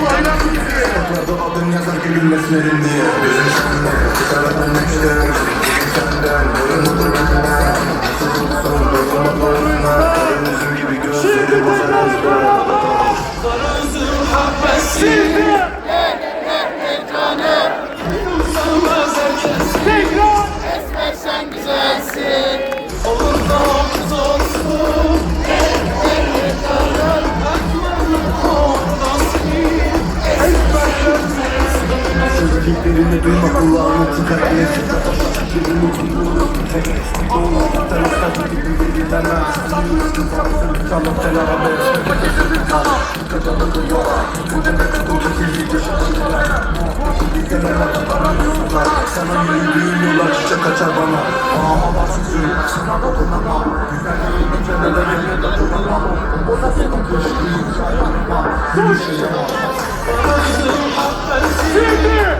Sokaklarda adın yazar gülmesin diye Birini duyma kulağını tıkatmaya çıkartma Birini kullanma tek Doğru tarafta gibi bir tane Kalıp telaba Kaçalı yola Kulu kirli yaşadığı Sana yürüdüğün yollar çiçek açar bana Ama bahtsız yürü Sana dokunamam Güzelliğin incelerine dokunamam O da senin kuşluğun Kaçtım affetsin Şimdi